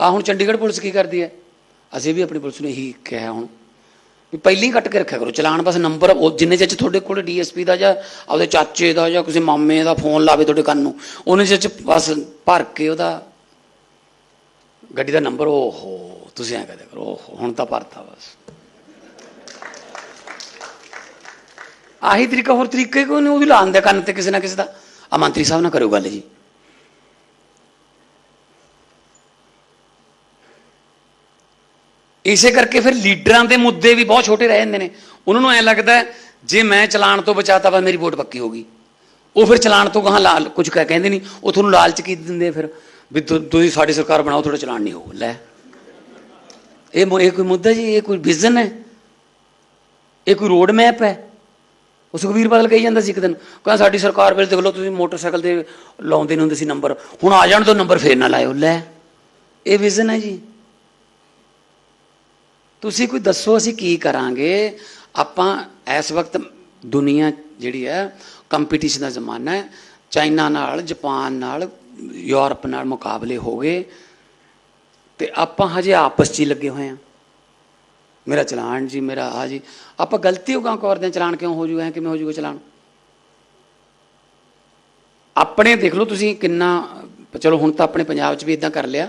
ਆ ਹੁਣ ਚੰਡੀਗੜ੍ਹ ਪੁਲਿਸ ਕੀ ਕਰਦੀ ਹੈ? ਅਸੀਂ ਵੀ ਆਪਣੀ ਪੁਲਿਸ ਨੂੰ ਇਹੀ ਕਿਹਾ ਹੁਣ ਵੀ ਪਹਿਲੀ ਕੱਟ ਕੇ ਰੱਖਿਆ ਕਰੋ, ਚਲਾਨ ਬਸ ਨੰਬਰ ਉਹ ਜਿੰਨੇ ਚਿਰ 'ਚ ਤੁਹਾਡੇ ਕੋਲ ਡੀਐਸਪੀ ਦਾ ਜਾਂ ਆਪਦੇ ਚਾਚੇ ਦਾ ਜਾਂ ਕਿਸੇ ਮਾਮੇ ਦਾ ਫੋਨ ਲਾਵੇ ਤੁਹਾਡੇ ਕੰਨ ਨੂੰ, ਉਹਨੇ ਚਿਰ 'ਚ ਬਸ ਭਰ ਕੇ ਉਹਦਾ ਗੱਡੀ ਦਾ ਨੰਬਰ ਓਹੋ, ਤੁਸੀਂ ਐਂ ਕਹਦੇ ਕਰੋ, ਓਹੋ, ਹੁਣ ਤਾਂ ਭਰਤਾ ਬਸ। ਆਹੀ ਤਰੀਕਾ ਹੋਰ ਤਰੀਕੇ ਕੋਈ ਨਹੀਂ ਉਹ ਵੀ ਲਾਉਂਦੇ ਕੰਨ ਤੇ ਕਿਸੇ ਨਾ ਕਿਸੇ ਦਾ। ਆ ਮੰਤਰੀ ਸਾਹਿਬ ਨਾਲ ਕਰੋ ਗੱਲ ਜੀ। ਇਸੇ ਕਰਕੇ ਫਿਰ ਲੀਡਰਾਂ ਦੇ ਮੁੱਦੇ ਵੀ ਬਹੁਤ ਛੋਟੇ ਰਹਿ ਜਾਂਦੇ ਨੇ। ਉਹਨਾਂ ਨੂੰ ਐ ਲੱਗਦਾ ਜੇ ਮੈਂ ਚਲਾਨ ਤੋਂ ਬਚਾਤਾ ਵਾ, ਮੇਰੀ ਵੋਟ ਪੱਕੀ ਹੋ ਗਈ। ਉਹ ਫਿਰ ਚਲਾਨ ਤੋਂ ਗਾਹਾਂ ਲਾਲ, ਕੁਝ ਕਹਿ, ਕਹਿੰਦੇ ਨਹੀਂ, ਉਹ ਤੁਹਾਨੂੰ ਲਾਲਚ ਕੀ ਦਿੰਦੇ ਫਿਰ? ਵੀ ਤੁਸੀਂ ਸਾਡੀ ਸਰਕਾਰ ਬਣਾਓ, ਤੁਹਾਡਾ ਚਲਾਨ ਨਹੀਂ ਹੋਊ। ਲੈ। ਇਹ ਮੁ- ਇਹ ਕੋਈ ਮੁੱਦਾ ਜੀ, ਇਹ ਕੋਈ ਵਿਜ਼ਨ ਹੈ? ਇਹ ਕੋਈ ਰੋਡ ਮੈਪ ਹੈ? ਉਹ ਸੁਖਵੀਰ ਬਾਦਲ ਕਹੀ ਜਾਂਦਾ ਸੀ ਇੱਕ ਦਿਨ, ਕਹਿੰਦਾ ਸਾਡੀ ਸਰਕਾਰ ਵੇਲੇ ਦੇਖ ਲਓ, ਤੁਸੀਂ ਮੋਟਰਸਾਈਕਲ ਤੇ ਲਾਉਂਦੇ ਨਹੀਂ ਹੁੰਦੇ ਸੀ ਨੰਬਰ ਹੁਣ ਆ ਜਾਣ ਤੋਂ ਨੰਬਰ ਫੇਰ ਨਾ ਲਾਇਓ। ਲੈ। ਇਹ ਵਿਜ਼ਨ ਹੈ ਜੀ। ਤੁਸੀਂ ਕੋਈ ਦੱਸੋ ਅਸੀਂ ਕੀ ਕਰਾਂਗੇ? ਆਪਾਂ ਇਸ ਵਕਤ ਦੁਨੀਆ ਜਿਹੜੀ ਹੈ ਕੰਪੀਟੀਸ਼ਨ ਦਾ ਜ਼ਮਾਨਾ ਹੈ। ਚਾਈਨਾ ਨਾਲ, ਜਾਪਾਨ ਨਾਲ, ਯੂਰਪ ਨਾਲ ਮੁਕਾਬਲੇ ਹੋ ਗਏ। ਤੇ ਆਪਾਂ ਹਜੇ ਆਪਸ 'ਚ ਹੀ ਲੱਗੇ ਹੋਏ ਆ ਮੇਰਾ ਚਲਾਨ ਜੀ, ਮੇਰਾ ਆ ਜੀ। ਆਪਾਂ ਗਲਤੀ ਹੋ ਕਾਂ ਕਰਦੇ ਹਾਂ ਚਲਾਨ ਕਿਉਂ ਹੋ ਜੂਗਾ, ਐਂ ਕਿਵੇਂ ਹੋ ਜੂਗਾ ਚਲਾਨ? ਆਪਣੇ ਦੇਖ ਲਓ ਤੁਸੀਂ ਕਿੰਨਾ, ਚਲੋ ਹੁਣ ਤਾਂ ਆਪਣੇ ਪੰਜਾਬ 'ਚ ਵੀ ਇਦਾਂ ਕਰ ਲਿਆ।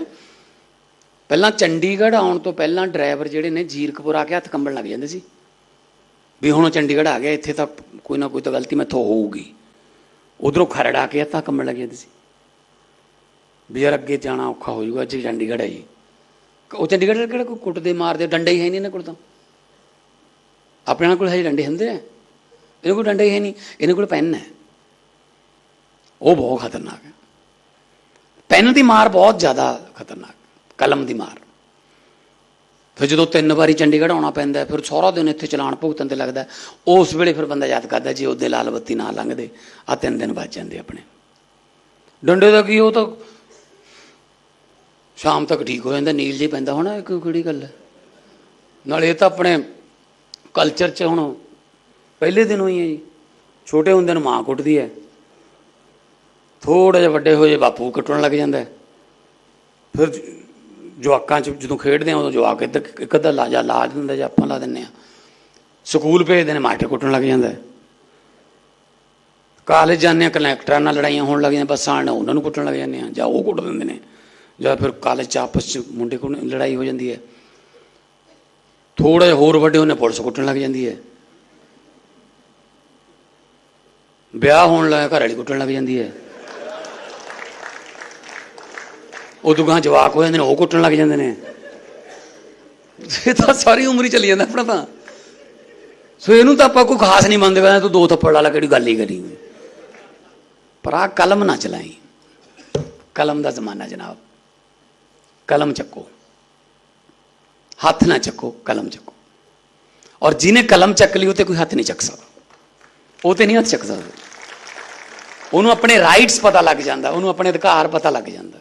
ਪਹਿਲਾਂ ਚੰਡੀਗੜ੍ਹ ਆਉਣ ਤੋਂ ਪਹਿਲਾਂ ਡਰਾਈਵਰ ਜਿਹੜੇ ਨੇ ਜੀਰਕਪੁਰ ਆ ਕੇ ਹੱਥ ਕੰਬਣ ਲੱਗ ਜਾਂਦੇ ਸੀ। ਵੀ ਹੁਣ ਉਹ ਚੰਡੀਗੜ੍ਹ ਆ ਗਿਆ, ਇੱਥੇ ਤਾਂ ਕੋਈ ਨਾ ਕੋਈ ਤਾਂ ਗਲਤੀ ਮੈਥੋਂ ਹੋਊਗੀ। ਉਧਰੋਂ ਖਰੜ ਆ ਕੇ ਹੱਥ ਕੰਬਣ ਲੱਗ ਜਾਂਦੇ ਸੀ। ਵੀ ਯਾਰ ਅੱਗੇ ਜਾਣਾ ਔਖਾ ਹੋ ਜਾਊਗਾ ਜੇ ਚੰਡੀਗੜ੍ਹ ਹੈ ਜੀ। ਉਹ ਚੰਡੀਗੜ੍ਹ ਦੇ ਕਿਹੜਾ ਕੋਈ ਕੁੱਟਦੇ ਮਾਰਦੇ ਡੰਡੇ ਹੀ ਹੈ ਨਹੀਂ ਇਹਨਾਂ ਕੋਲ ਤਾਂ। ਆਪਣੇ ਨਾਲ ਕੋਲ ਹਜੇ ਡੰਡੇ ਹੁੰਦੇ ਆ। ਇਹਨਾਂ ਕੋਲ ਡੰਡੇ ਹੀ ਹੈ ਨਹੀਂ ਇਹਨਾਂ ਕੋਲ ਪੈਨ ਹੈ। ਉਹ ਬਹੁਤ ਖਤਰਨਾਕ ਹੈ। ਪੈਨ ਦੀ ਮਾਰ ਬਹੁਤ ਜ਼ਿਆਦਾ ਖਤਰਨਾਕ ਕਲਮ ਦੀ ਮਾਰ। ਫਿਰ ਜਦੋਂ ਤਿੰਨ ਵਾਰੀ ਚੰਡੀਗੜ੍ਹ ਆਉਣਾ ਪੈਂਦਾ ਫਿਰ ਸਾਰਾ ਦਿਨ ਇੱਥੇ ਚਲਾਨ ਭੁਗਤਣ ਤੇ ਲੱਗਦਾ ਉਸ ਵੇਲੇ ਫਿਰ ਬੰਦਾ ਯਾਦ ਕਰਦਾ ਜੇ ਉਹਦੇ ਲਾਲ ਬੱਤੀ ਨਾ ਲੰਘਦੇ ਆ ਤਿੰਨ ਦਿਨ ਬਚ ਜਾਂਦੇ ਆਪਣੇ। ਡੰਡੇ ਦਾ ਕੀ, ਉਹ ਤਾਂ ਸ਼ਾਮ ਤੱਕ ਠੀਕ ਹੋ ਜਾਂਦਾ, ਨੀਲ ਜੀ ਪੈਂਦਾ ਹੋਣਾ ਇਹ ਕੋਈ ਕਿਹੜੀ ਗੱਲ ਹੈ। ਨਾਲੇ ਇਹ ਤਾਂ ਆਪਣੇ ਕਲਚਰ 'ਚ ਹੁਣ ਪਹਿਲੇ ਦਿਨ ਹੋਈ ਹੈ ਜੀ। ਛੋਟੇ ਹੁੰਦੇ ਨੂੰ ਮਾਂ ਕੁੱਟਦੀ ਹੈ। ਥੋੜਾ ਜਿਹਾ ਵੱਡੇ ਹੋਏ ਬਾਪੂ ਕੁੱਟਣ ਲੱਗ ਜਾਂਦਾ ਫਿਰ ਜਵਾਕਾਂ 'ਚ ਜਦੋਂ ਖੇਡਦੇ ਆ, ਉਦੋਂ ਜਵਾਕ ਇੱਧਰ ਇੱਕ ਅੱਧਾ ਲਾ ਜਾ, ਲਾ ਦਿੰਦਾ ਜਾਂ ਆਪਾਂ ਲਾ ਦਿੰਨੇ ਆ। ਸਕੂਲ ਭੇਜਦੇ ਨੇ, ਮਾਸਟਰ ਕੁੱਟਣ ਲੱਗ ਜਾਂਦਾ ਕਾਲਜ ਜਾਂਦੇ ਆ ਕਨੈਕਟਰਾਂ ਨਾਲ ਲੜਾਈਆਂ ਹੋਣ ਲੱਗ ਜਾਂਦੀਆਂ ਬੱਸਾਂ ਨਾਲ, ਉਹਨਾਂ ਨੂੰ ਕੁੱਟਣ ਲੱਗ ਜਾਂਦੇ ਆ, ਜਾਂ ਉਹ ਕੁੱਟ ਦਿੰਦੇ ਨੇ। ਜਾਂ ਫਿਰ ਕਾਲਜ 'ਚ ਆਪਸ 'ਚ ਮੁੰਡੇ ਕੋਲ ਲੜਾਈ ਹੋ ਜਾਂਦੀ ਹੈ। ਥੋੜਾ ਜਿਹਾ ਹੋਰ ਵੱਡੇ ਉਹਨੇ ਪੁਲਿਸ ਕੁੱਟਣ ਲੱਗ ਜਾਂਦੀ ਹੈ। ਵਿਆਹ ਹੋਣ ਲੱਗਾ ਘਰ ਵਾਲੀ ਕੁੱਟਣ ਲੱਗ ਜਾਂਦੀ ਹੈ। ਉਦੋਂ ਗਾਂ ਜਵਾਕ ਹੋ ਜਾਂਦੇ ਨੇ, ਉਹ ਕੁੱਟਣ ਲੱਗ ਜਾਂਦੇ ਨੇ। ਇਹ ਤਾਂ ਸਾਰੀ ਉਮਰ ਹੀ ਚੱਲੀ ਜਾਂਦਾ ਆਪਣਾ ਤਾਂ। ਸੋ ਇਹਨੂੰ ਤਾਂ ਆਪਾਂ ਕੋਈ ਖਾਸ ਨਹੀਂ ਮੰਨਦੇ ਕਹਿੰਦਾ ਤੂੰ ਦੋ ਥੱਪੜ ਵਾਲਾ ਕਿਹੜੀ ਗੱਲ ਹੀ ਕਰੀ ਪਰ ਆ ਕਲਮ ਨਾ ਚਲਾਈ। ਕਲਮ ਦਾ ਜ਼ਮਾਨਾ ਜਨਾਬ। ਕਲਮ ਚੱਕੋ। ਹੱਥ ਨਾ ਚੱਕੋ, ਕਲਮ ਚੱਕੋ। ਔਰ ਜਿਹਨੇ ਕਲਮ ਚੱਕ ਲਈ, ਉਹ ਤੇ ਕੋਈ ਹੱਥ ਨਹੀਂ ਚੱਕ ਸਕਦਾ। ਉਹ ਤੇ ਨਹੀਂ ਹੱਥ ਚੱਕ ਸਕਦਾ। ਉਹਨੂੰ ਆਪਣੇ ਰਾਈਟਸ ਪਤਾ ਲੱਗ ਜਾਂਦਾ, ਉਹਨੂੰ ਆਪਣੇ ਅਧਿਕਾਰ ਪਤਾ ਲੱਗ ਜਾਂਦਾ।